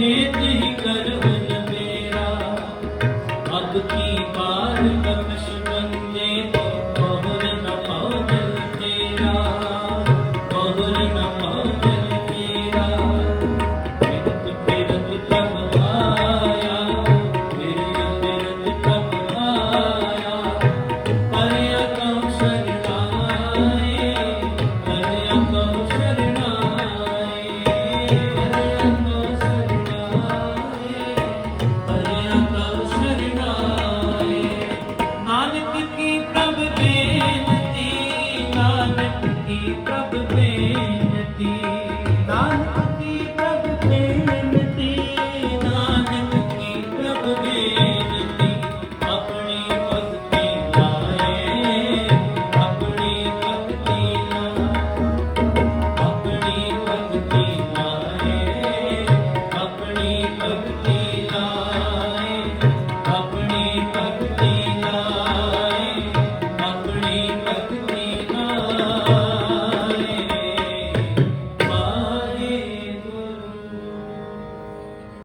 ਖੇਤ ਹੀ ਕਰਵਨ ਮੇਰਾ ਅਬ ਕੀ ਬਾਰ ਕਮ ਸ਼ਿਵੰਦੇ